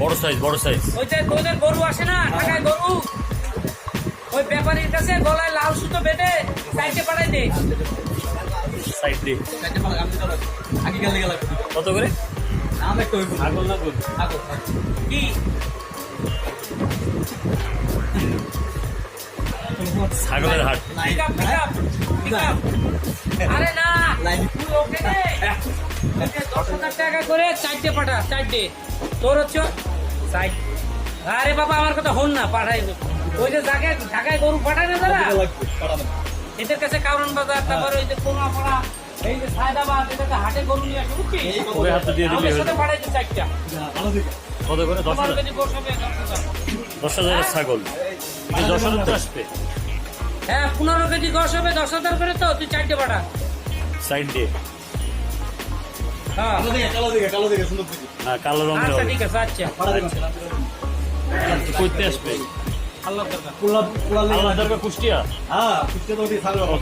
বড় সাইজ বড় সাইজ ওই যে তোদের গরু আসে না ঢাকায় গরু। ওই ব্যাপারীর কাছে গলায় লাল সুতো বেঁধে সাইডে পাঠাই দে। সাইড দিয়ে। আগে গেলে গেলে কত করে? নাম একটা ওই আগল না গোল আগো কি? ছাগলের হাট। আরে না তুই ওকে দে। ওকে দশ হাজার টাকা করে চারটে পাঠা চারটে। তোর হচ্ছে সাইড আরে বাবা আমার কথা হন না পাঠাই ওই যে ঢাকায় গরু পাঠায় না তারা? এদের কাছে কারণ বাজার তারপরে ওই যে কোমা পাড়া এই যে সায়দাবাদ এটাকে হাটে গরু নিয়ে আসে বুঝছিস? ওই হাতে দিয়ে দিলে আমাদের হয়ে সাথে পাঠাইছে চারটা। কত করে? দশ হাজার। কেজি গোস হবে দশ হাজারের ছাগল। দশ হাজার আসবে। হ্যাঁ পনেরো কেজি গোস হবে দশ হাজার করে তো তুই চারটে পাঠা। সাইড দিয়ে। হ্যাঁ কালো দিকে কালো দিকে কালো দিকে সুন্দর দিকে। হ্যাঁ কালো রঙের আচ্ছা হবে। ঠিক আছে আচ্ছা। পাড়া দিকে করতে আসবে। আল্লাহ দরকার কুষ্টিয়া হ্যাঁ কুষ্টিয়া তো